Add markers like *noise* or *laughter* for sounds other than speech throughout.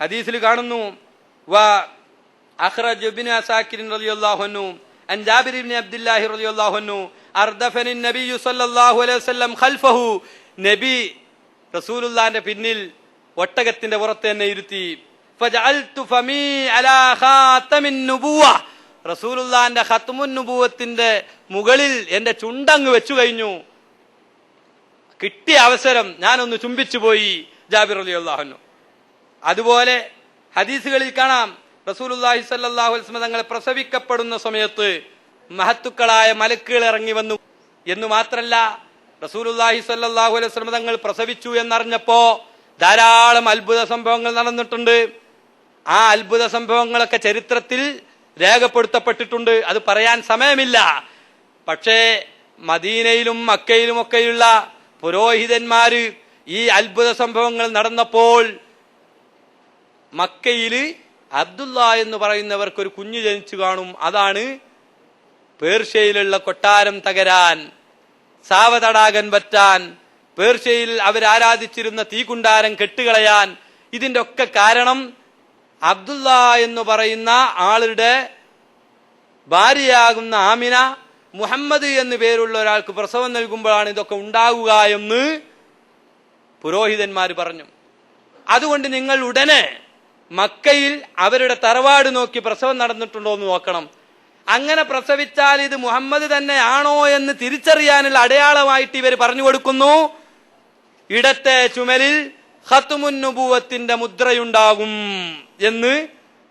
ഹദീസിൽ കാണുന്നു അസാക്കിരിൻ റളിയല്ലാഹു അൻഹു റളിയല്ലാഹു അൻഹു നബിയു സല്ലല്ലാഹു അലൈഹി വസല്ലം ഖൽഫഹു. നബി പിന്നിൽ ഒട്ടകത്തിന്റെ പുറത്ത് തന്നെ ഇരുത്തി ഫജഅൽതു അലാ ഖാതമിൻ മുകളിൽ എന്റെ ചുണ്ടങ്ങ് വെച്ചു കഴിഞ്ഞു. കിട്ടിയ അവസരം ഞാനൊന്ന് ചുംബിച്ചു പോയി ജാബിർ അലി അള്ളാഹുനു അതുപോലെ ഹദീസുകളിൽ കാണാം. റസൂലുല്ലാഹി സല്ലാഹു തങ്ങൾ പ്രസവിക്കപ്പെടുന്ന സമയത്ത് മഹത്തുക്കളായ മലക്കുകൾ ഇറങ്ങി വന്നു. എന്ന് മാത്രല്ല റസൂലുല്ലാഹി സല്ലാഹു അലൈഹി തങ്ങൾ പ്രസവിച്ചു എന്നറിഞ്ഞപ്പോ ധാരാളം അത്ഭുത സംഭവങ്ങൾ നടന്നിട്ടുണ്ട്. ആ അത്ഭുത സംഭവങ്ങളൊക്കെ ചരിത്രത്തിൽ രേഖപ്പെടുത്തപ്പെട്ടിട്ടുണ്ട്. അത് പറയാൻ സമയമില്ല. പക്ഷേ മദീനയിലും മക്കയിലുമൊക്കെയുള്ള പുരോഹിതന്മാര് ഈ അത്ഭുത സംഭവങ്ങൾ നടന്നപ്പോൾ മക്കയിൽ അബ്ദുല്ല എന്ന് പറയുന്നവർക്ക് ഒരു കുഞ്ഞു ജനിച്ചു കാണും. അതാണ് പേർഷ്യയിലുള്ള കൊട്ടാരം തകരാൻ സാവതടാകൻ പറ്റാൻ പേർഷ്യയിൽ അവരാരാധിച്ചിരുന്ന തീകുണ്ടാരം കെട്ടുകളയാൻ. ഇതിന്റെ ഒക്കെ കാരണം അബ്ദുല്ല എന്ന് പറയുന്ന ആളുടെ ഭാര്യയാകുന്ന ആമിന മുഹമ്മദ് എന്ന് പേരുള്ള ഒരാൾക്ക് പ്രസവം നൽകുമ്പോഴാണ് ഇതൊക്കെ ഉണ്ടാകുക എന്ന് പുരോഹിതന്മാർ പറഞ്ഞു. അതുകൊണ്ട് നിങ്ങൾ ഉടനെ മക്കയിൽ അവരുടെ തറവാട് നോക്കി പ്രസവം നടന്നിട്ടുണ്ടോ എന്ന് നോക്കണം. അങ്ങനെ പ്രസവിച്ചാൽ ഇത് മുഹമ്മദ് തന്നെ ആണോ എന്ന് തിരിച്ചറിയാനുള്ള അടയാളമായിട്ട് ഇവർ പറഞ്ഞു കൊടുക്കുന്നു. ഇടത്തെ ചുമലിൽ ഹത്തുമുന്നുപൂവത്തിന്റെ മുദ്രയുണ്ടാകും എന്ന്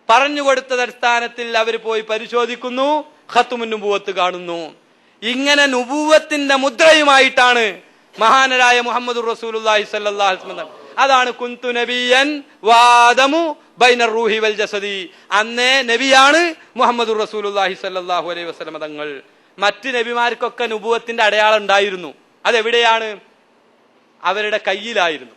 പറഞ്ഞു കൊടുത്ത അടിസ്ഥാനത്തിൽ അവർ പോയി പരിശോധിക്കുന്നു ഹത്തുമുന്നുപൂവത്ത് കാണുന്നു. ഇങ്ങനെ നുപൂവത്തിന്റെ മുദ്രയുമായിട്ടാണ് മഹാനരായ മുഹമ്മദ് വസല്ലം അതാണ് കുന്തു നബിയൻ വാദമു ബൈനർ റൂഹി വൽ ജസദി. അന്നേ നബിയാണ് മുഹമ്മദ് റസൂലുള്ളാഹി സല്ലാഹു അലൈഹി വസല്ലം തങ്ങൾ. മറ്റ് നബിമാർക്കൊക്കെ നുപുവത്തിന്റെ അടയാളം ഉണ്ടായിരുന്നു. അതെവിടെയാണ്? അവരുടെ കയ്യിലായിരുന്നു.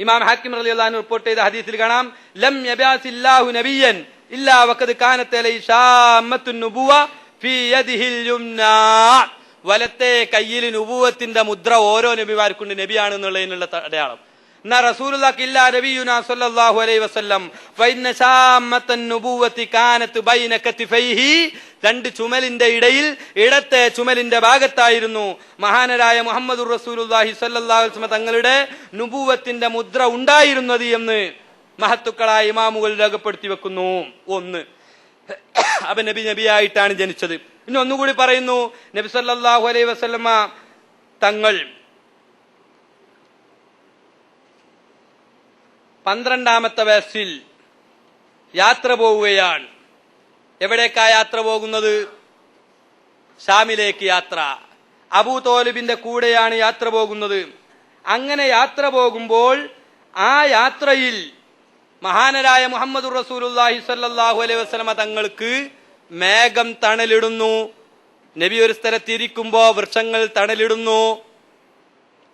ഇമാം ഹാക്കിം റളിയല്ലാഹു റിപ്പോർട്ട് ചെയ്ത ഹദീസിൽ കാണാം ലം യബാസില്ലാഹു നബിയൻ ഇല്ലാ വഖദ് കാനത അലൈഹി ഷാമത്തുൻ നുബുവ ഫീ യദിഹിൽ യുംനാ. വലത്തെ കയ്യിൽ നുബുവത്തിന്റെ മുദ്ര ഓരോ നബിമാർക്കുണ്ട് നബിയാണ് എന്നുള്ളതിനുള്ള അടയാളം. രണ്ട് ചുമലിന്റെ ഇടയിൽ ഇടത്തെ ചുമലിന്റെ ഭാഗത്തായിരുന്നു മഹാനരായ മുഹമ്മദ് റസൂലുള്ളാഹി സല്ലല്ലാഹു തങ്ങളുടെ നുബുവത്തിന്റെ മുദ്ര ഉണ്ടായിരുന്നത് എന്ന് മഹത്തുക്കളായ ഇമാമുകൾ രേഖപ്പെടുത്തി വെക്കുന്നു. ഒന്ന്. അപ്പൊ നബി നബിയായിട്ടാണ് ജനിച്ചത്. ഇനി ഒന്നുകൂടി പറയുന്നു നബി സല്ലാഹു അലൈഹി വസല്ലമ തങ്ങൾ പന്ത്രണ്ടാമത്തെ വയസ്സിൽ യാത്ര പോവുകയാണ്. എവിടേക്കാ യാത്ര പോകുന്നത്? ഷാമിലേക്ക് യാത്ര. അബൂ തോലിബിന്റെ കൂടെയാണ് യാത്ര പോകുന്നത്. അങ്ങനെ യാത്ര പോകുമ്പോൾ ആ യാത്രയിൽ മഹാനരായ മുഹമ്മദ് റസൂലുല്ലാഹി സല്ലാഹു അലൈഹി വസ്ലമ തങ്ങൾക്ക് മേഘം തണലിടുന്നു. നബി ഒരു സ്ഥലത്തിരിക്കുമ്പോ വൃക്ഷങ്ങൾ തണലിടുന്നു.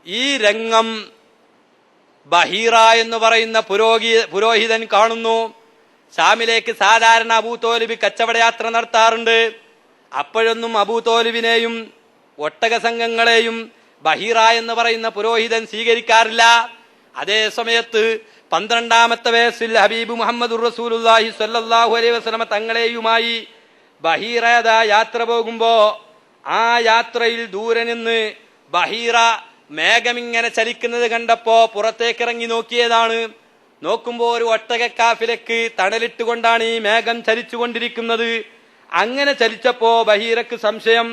ഈ രംഗം ബഹീറ എന്ന് പറയുന്ന പുരോഹി പുരോഹിതൻ കാണുന്നു. ഷാമിലേക്ക് സാധാരണ അബൂ കച്ചവടയാത്ര കച്ചവട നടത്താറുണ്ട്. അപ്പോഴൊന്നും അബൂ തോലിബിനെയും ഒട്ടക സംഘങ്ങളെയും ബഹീറ എന്ന് പറയുന്ന പുരോഹിതൻ സ്വീകരിക്കാറില്ല. അതേ സമയത്ത് പന്ത്രണ്ടാമത്തെ വയസ്സിൽ ഹബീബ് മുഹമ്മദ് റസൂലുല്ലാഹി സ്വല്ലല്ലാഹു അലൈഹി വസ്ലമ തങ്ങളെയുമായി ബഹീറ യാത്ര പോകുമ്പോ ആ യാത്രയിൽ ദൂരെ നിന്ന് ബഹീറ മേഘമിങ്ങനെ ചലിക്കുന്നത് കണ്ടപ്പോ പുറത്തേക്കിറങ്ങി നോക്കിയതാണ്. നോക്കുമ്പോൾ ഒരു ഒട്ടകക്കാഫിലക്ക് തണലിട്ടുകൊണ്ടാണ് ഈ മേഘം ചലിച്ചുകൊണ്ടിരിക്കുന്നത്. അങ്ങനെ ചലിച്ചപ്പോ ബഹീറക്ക് സംശയം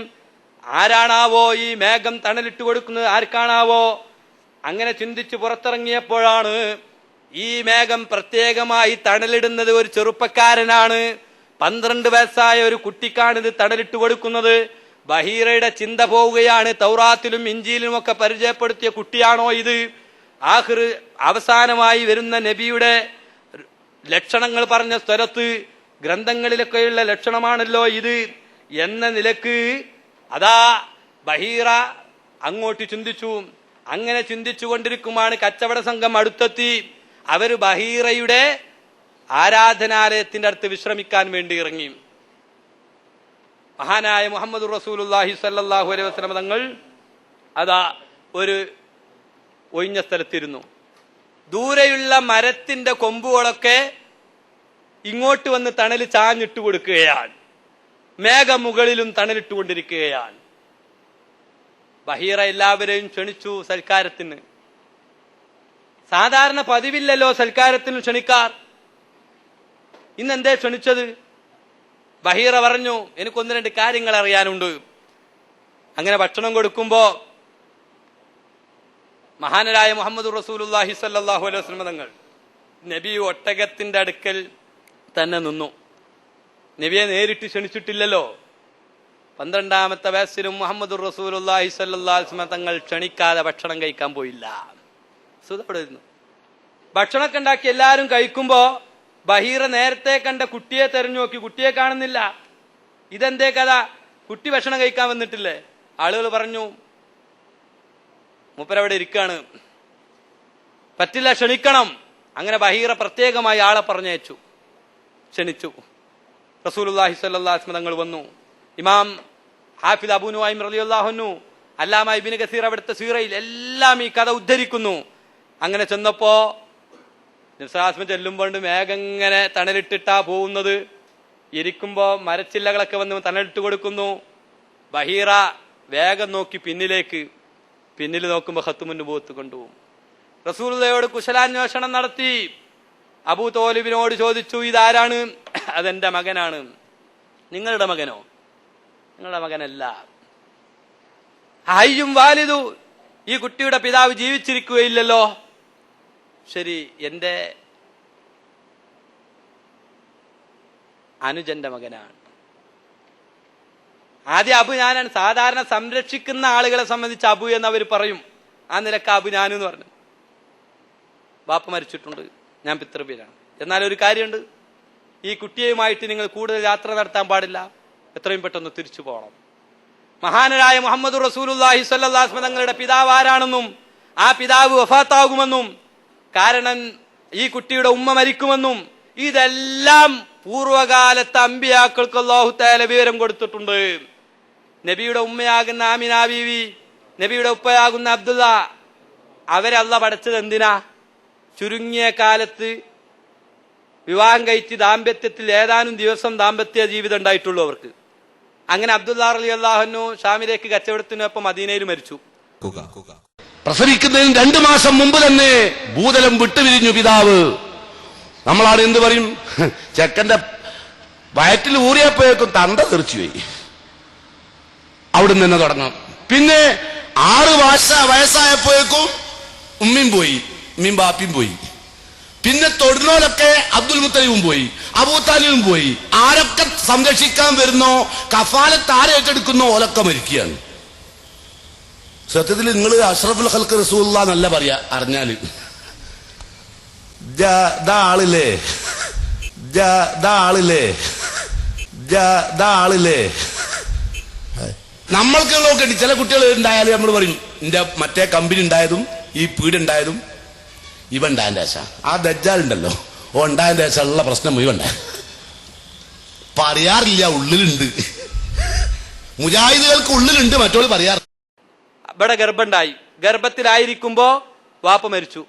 ആരാണാവോ ഈ മേഘം തണലിട്ട് കൊടുക്കുന്നത്? ആർക്കാണാവോ? അങ്ങനെ ചിന്തിച്ചു പുറത്തിറങ്ങിയപ്പോഴാണ് ഈ മേഘം പ്രത്യേകമായി തണലിടുന്നത് ഒരു ചെറുപ്പക്കാരനാണ്. പന്ത്രണ്ട് വയസ്സായ ഒരു കുട്ടിക്കാണിത് തണലിട്ട് കൊടുക്കുന്നത്. ബഹീറയുടെ ചിന്ത പോവുകയാണ്. തൗറാത്തിലും ഇഞ്ചിയിലും ഒക്കെ പരിചയപ്പെടുത്തിയ കുട്ടിയാണോ ഇത്? ആഹ് അവസാനമായി വരുന്ന നബിയുടെ ലക്ഷണങ്ങൾ പറഞ്ഞ സ്ഥലത്ത് ഗ്രന്ഥങ്ങളിലൊക്കെയുള്ള ലക്ഷണമാണല്ലോ ഇത് എന്ന നിലയ്ക്ക് അതാ ബഹീറ അങ്ങോട്ട് ചിന്തിച്ചു. അങ്ങനെ ചിന്തിച്ചു കൊണ്ടിരിക്കുമാണ് കച്ചവട സംഘം അടുത്തെത്തി. അവർ ബഹീറയുടെ ആരാധനാലയത്തിന്റെ അടുത്ത് വിശ്രമിക്കാൻ വേണ്ടി ഇറങ്ങി. മഹാനായ മുഹമ്മദ് റസൂലുല്ലാഹി സല്ലാഹു അലൈഹി വസല്ലം തങ്ങൾ അതാ ഒരു ഒഴിഞ്ഞ സ്ഥലത്തിരുന്നു. ദൂരെയുള്ള മരത്തിന്റെ കൊമ്പുകളൊക്കെ ഇങ്ങോട്ട് വന്ന് തണൽ ചാഞ്ഞിട്ട് കൊടുക്കുകയാണ്. മേഘമുകളിലും തണലിട്ടുകൊണ്ടിരിക്കുകയാണ് ബഹീറ എല്ലാവരെയും ക്ഷണിച്ചു സൽക്കാരത്തിന്. സാധാരണ പതിവില്ലല്ലോ സൽക്കാരത്തിന് ക്ഷണിക്കാർ. ഇന്നെന്തേ ക്ഷണിച്ചത്? ബഹീറ പറഞ്ഞു എനിക്കൊന്ന് രണ്ട് കാര്യങ്ങൾ അറിയാനുണ്ട്. അങ്ങനെ ഭക്ഷണം കൊടുക്കുമ്പോ മഹാനരായ മുഹമ്മദ് റസൂലുല്ലാഹി സല്ലാഹു അലൈഹി വസല്ലം തങ്ങൾ നബി ഒട്ടകത്തിന്റെ അടുക്കൽ തന്നെ നിന്നു. നബിയെ നേരിട്ട് ക്ഷണിച്ചിട്ടില്ലല്ലോ. പന്ത്രണ്ടാമത്തെ വയസ്സിലും മുഹമ്മദ് റസൂലുല്ലാഹി സല്ലാസ്മ തങ്ങൾ ക്ഷണിക്കാതെ ഭക്ഷണം കഴിക്കാൻ പോയില്ല. സുഖപ്പെടുന്നു ഭക്ഷണമൊക്കെ ഉണ്ടാക്കി എല്ലാവരും കഴിക്കുമ്പോ ബഹീറ നേരത്തെ കണ്ട കുട്ടിയെ തെരഞ്ഞു നോക്കി. കുട്ടിയെ കാണുന്നില്ല. ഇതെന്തേ കഥ? കുട്ടി ഭക്ഷണം കഴിക്കാൻ വന്നിട്ടില്ലേ? ആളുകൾ പറഞ്ഞു മൂപ്പരവിടെ ഇരിക്കാണ്. പറ്റില്ല ക്ഷണിക്കണം. അങ്ങനെ ബഹീറ പ്രത്യേകമായി ആളെ പറഞ്ഞയച്ചു. ക്ഷണിച്ചു. റസൂലുല്ലാഹി സ്വല്ലാസ്മ തങ്ങൾ വന്നു. ഇമാം ഹാഫിദ് അബൂനു നുഐം റലിയുല്ലാഹുന്നു അല്ലാമ ഇബിന് കസീർ അവിടുത്തെ സീറയിൽ എല്ലാം ഈ കഥ ഉദ്ധരിക്കുന്നു. അങ്ങനെ ചെന്നപ്പോ നിസ്രാസ്മ ചെല്ലുമ്പോൾ മേഘങ്ങനെ തണലിട്ടിട്ടാ പോകുന്നത് ഇരിക്കുമ്പോ മരച്ചില്ലകളൊക്കെ വന്ന് തണലിട്ട് കൊടുക്കുന്നു. ബഹീറ വേഗം നോക്കി പിന്നിലേക്ക്. പിന്നിൽ നോക്കുമ്പോ ഹത്തുമുന്നു പോത്ത് കൊണ്ടുപോകും. റസൂലയോട് കുശലാന്വേഷണം നടത്തി. അബൂ തോലിബിനോട് ചോദിച്ചു ഇതാരാണ്? അതെന്റെ മകനാണ്. നിങ്ങളുടെ മകനോ? നിങ്ങളുടെ മകനല്ല. ഹയ്യും വാലിദു. ഈ കുട്ടിയുടെ പിതാവ് ജീവിച്ചിരിക്കുകയില്ലല്ലോ. ശരി എന്റെ അനുജന്റെ മകനാണ്. ആദ്യം അബു ഞാനാണ്. സാധാരണ സംരക്ഷിക്കുന്ന ആളുകളെ സംബന്ധിച്ച് അബു എന്ന് അവർ പറയും. ആ നിലയ്ക്ക് അബു എന്ന് പറഞ്ഞു. ബാപ്പ മരിച്ചിട്ടുണ്ട്. ഞാൻ പിതൃപീരാണ് എന്നാൽ ഒരു കാര്യമുണ്ട്. ഈ കുട്ടിയുമായിട്ട് നിങ്ങൾ കൂടുതൽ യാത്ര നടത്താൻ പാടില്ല. എത്രയും പെട്ടെന്ന് തിരിച്ചു പോകണം. മഹാനരായ മുഹമ്മദ് റസൂലുല്ലാഹി സ്വല്ലാസ്മ തങ്ങളുടെ പിതാവ് ആരാണെന്നും ആ പിതാവ് വഫാത്താകുമെന്നും കാരണം ഈ കുട്ടിയുടെ ഉമ്മ മരിക്കുമെന്നും ഇതെല്ലാം പൂർവകാലത്ത് അമ്പിയാക്കൾക്ക് അള്ളാഹു വിവരം കൊടുത്തിട്ടുണ്ട്. നബിയുടെ ഉമ്മയാകുന്ന ആമിന ബീവി നബിയുടെ ഉപ്പയാകുന്ന അബ്ദുള്ള അവരല്ല പഠിച്ചത് എന്തിനാ? ചുരുങ്ങിയ കാലത്ത് വിവാഹം കഴിച്ച് ദാമ്പത്യത്തിൽ ഏതാനും ദിവസം ദാമ്പത്യ ജീവിതം ഉണ്ടായിട്ടുള്ളൂ അവർക്ക്. അങ്ങനെ അബ്ദുല്ലാ അലി അള്ളാഹുനു ഷാമിലേക്ക് കച്ചവടത്തിനൊപ്പം മദീനയിൽ മരിച്ചു. പ്രസവിക്കുന്നതിന് രണ്ടു മാസം മുമ്പ് തന്നെ ഭൂതലം വിട്ടുപിരിഞ്ഞു പിതാവ്. നമ്മളാണ് എന്ത് പറയും? *laughs* ചെക്കന്റെ വയറ്റിൽ ഊറിയപ്പോഴേക്കും തണ്ട തീർച്ചയായി അവിടെ നിന്ന് തുടങ്ങാം. പിന്നെ ആറ് വയസ്സ വയസ്സായപ്പോഴേക്കും ഉമ്മീം പോയി ഉമ്മയും ബാപ്പിയും പോയി. പിന്നെ തൊടുന്നോലൊക്കെ അബ്ദുൽ മുത്തലിവും പോയി അബൂത്താലിബും പോയി. ആരൊക്കെ സംരക്ഷിക്കാൻ വരുന്നോ കഫാലത്ത് ആരേറ്റെടുക്കുന്നോ ഓലൊക്കെ മരിക്കുകയാണ്. സത്യത്തിൽ നിങ്ങൾ അഷ്റഫുൽ ഹൽക്ക് റസൂല്ല എന്നല്ല പറയാ അറിഞ്ഞാൽ. ആളില്ലേ? ആളില്ലേ? ആളില്ലേ? നമ്മൾക്ക് നോക്കണ്ടി ചില കുട്ടികൾ ഉണ്ടായാലും നമ്മൾ പറയും എന്റെ മറ്റേ കമ്പനി ഉണ്ടായതും ഈ വീട് ഉണ്ടായതും ഇവ ആശ ആ ദജ്ജാലുണ്ടല്ലോ ഓ ഉണ്ടായതിന്റെ ആശ ഉള്ള പ്രശ്നം ഇവ ഉണ്ടായ. പറയാറില്ല ഉള്ളിലുണ്ട്. മുജാഹിദുകൾക്ക് ഉള്ളിലുണ്ട് മറ്റോൾ പറയാറ് ഇവിടെ ഗർഭമുണ്ടായി ഗർഭത്തിലായിരിക്കുമ്പോ വാപ്പ മരിച്ചു.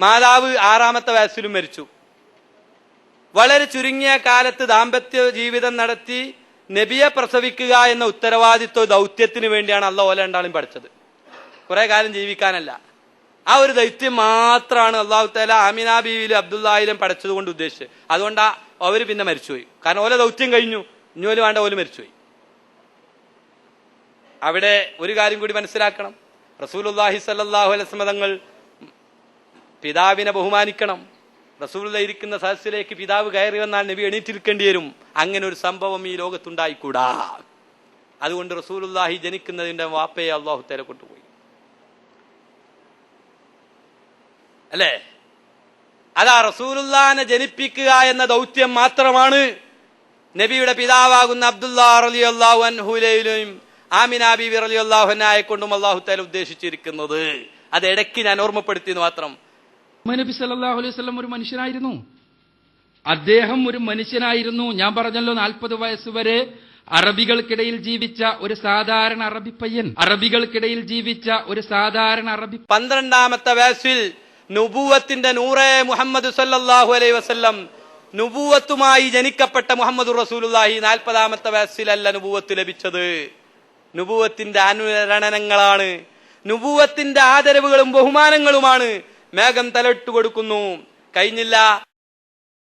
മാതാവ് ആറാമത്തെ വയസ്സിലും മരിച്ചു. വളരെ ചുരുങ്ങിയ കാലത്ത് ദാമ്പത്യ ജീവിതം നടത്തി നബിയെ പ്രസവിക്കുക എന്ന ഉത്തരവാദിത്വ ദൗത്യത്തിന് വേണ്ടിയാണ് അല്ല ഓല രണ്ടാളും പഠിച്ചത്. കുറെ കാലം ജീവിക്കാനല്ല. ആ ഒരു ദൗത്യം മാത്രമാണ് അള്ളാഹു താല ആമിന ബീവിലും അബ്ദുല്ലാഹിലും പഠിച്ചത് കൊണ്ട് ഉദ്ദേശിച്ചത്. അതുകൊണ്ട് അവർ പിന്നെ മരിച്ചുപോയി. കാരണം ഓല ദൗത്യം കഴിഞ്ഞു. ഇനി ഓൽ വേണ്ട ഓൽ മരിച്ചുപോയി. അവിടെ ഒരു കാര്യം കൂടി മനസ്സിലാക്കണം. റസൂലുല്ലാഹി സല്ലാഹു അലൈഹി തങ്ങൾ പിതാവിനെ ബഹുമാനിക്കണം. റസൂലുള്ള ഇരിക്കുന്ന സദസ്സിലേക്ക് പിതാവ് കയറി വന്നാൽ നബി എണീറ്റിരിക്കേണ്ടി വരും. അങ്ങനെ ഒരു സംഭവം ഈ ലോകത്തുണ്ടായിക്കൂടാ. അതുകൊണ്ട് റസൂലുല്ലാഹി ജനിക്കുന്നതിന്റെ വാപ്പയെ അള്ളാഹു തേരെ കൊണ്ടുപോയി. അല്ലേ? അതാ റസൂലുല്ലാനെ ജനിപ്പിക്കുക എന്ന ദൗത്യം മാത്രമാണ് നബിയുടെ പിതാവാകുന്ന അബ്ദുല്ലാ അലി അള്ളാഹു അൻഹുലയിലും ആമിന ബീബി റലി അള്ളാഹുനായെ കൊണ്ടും അള്ളാഹു താല ഉദ്ദേശിച്ചിരിക്കുന്നത്. അത് ഇടയ്ക്ക് ഞാൻ ഓർമ്മപ്പെടുത്തിയെന്ന് മാത്രം. നബി സല്ലാഹു അലൈഹി വസല്ലം ഒരു മനുഷ്യനായിരുന്നു. അദ്ദേഹം ഒരു മനുഷ്യനായിരുന്നു. ഞാൻ പറഞ്ഞല്ലോ നാൽപ്പത് വയസ്സ് വരെ അറബികൾക്കിടയിൽ ജീവിച്ച ഒരു സാധാരണ അറബി പയ്യൻ. അറബികൾക്കിടയിൽ ജീവിച്ച ഒരു സാധാരണ അറബി പന്ത്രണ്ടാമത്തെ വയസ്സിൽ നുബൂവത്തിന്റെ നൂറെ മുഹമ്മദ് സല്ലാഹു അലൈഹി വസ്ല്ലം നുബൂവത്തുമായി ജനിക്കപ്പെട്ട മുഹമ്മദ് റസൂലുല്ലാഹി നാൽപ്പതാമത്തെ വയസ്സിലല്ല നുബൂവത്ത് ലഭിച്ചത്. നുബൂവത്തിന്റെ അനുരണനങ്ങളാണ് നുപൂവത്തിന്റെ ആദരവുകളും ബഹുമാനങ്ങളുമാണ് മേഘം തലട്ട് കൊടുക്കുന്നു കഴിഞ്ഞില്ല.